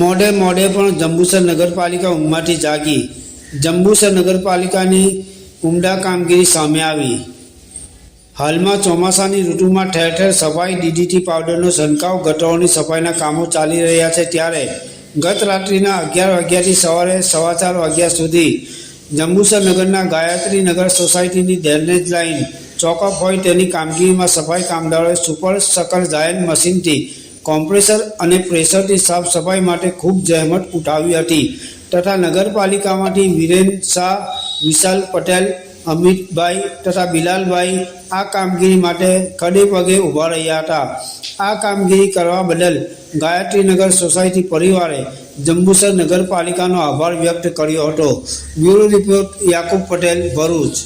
મોડે મોડે પણ જંબુસર નગરપાલિકા ઊંઘમાંથી જાગી. જંબુસર નગરપાલિકાની ઉમદા કામગીરી સામે આવી. હાલમાં ચોમાસાની ઋતુમાં ઠેર ઠેર સફાઈ, ડીડીટી પાવડરનો છંટકાવ, ગટરોની સફાઈના કામો ચાલી રહ્યા છે ત્યારે ગત રાત્રિના અગિયાર વાગ્યાથી સવારે સવા ચાર વાગ્યા સુધી જંબુસર નગરના ગાયત્રી નગર સોસાયટીની ડ્રેનેજ લાઇન ચોકઅપ હોય તેની કામગીરીમાં સફાઈ કામદારોએ સુપર સકર જાયન્ટ મશીનથી કોમ્પ્રેસર અને પ્રેશરથી સાફ સફાઈ માટે ખૂબ જહેમત ઉઠાવી હતી. તથા નગરપાલિકામાંથી વિરેન શાહ, વિશાલ પટેલ, અમિતભાઈ તથા બિલાલભાઈ આ કામગીરી માટે ખડે પગે ઊભા રહ્યા હતા. આ કામગીરી કરવા બદલ ગાયત્રીનગર સોસાયટી પરિવારે જંબુસર નગરપાલિકાનો આભાર વ્યક્ત કર્યો હતો. Bureau report Yakub Patel Bharuch.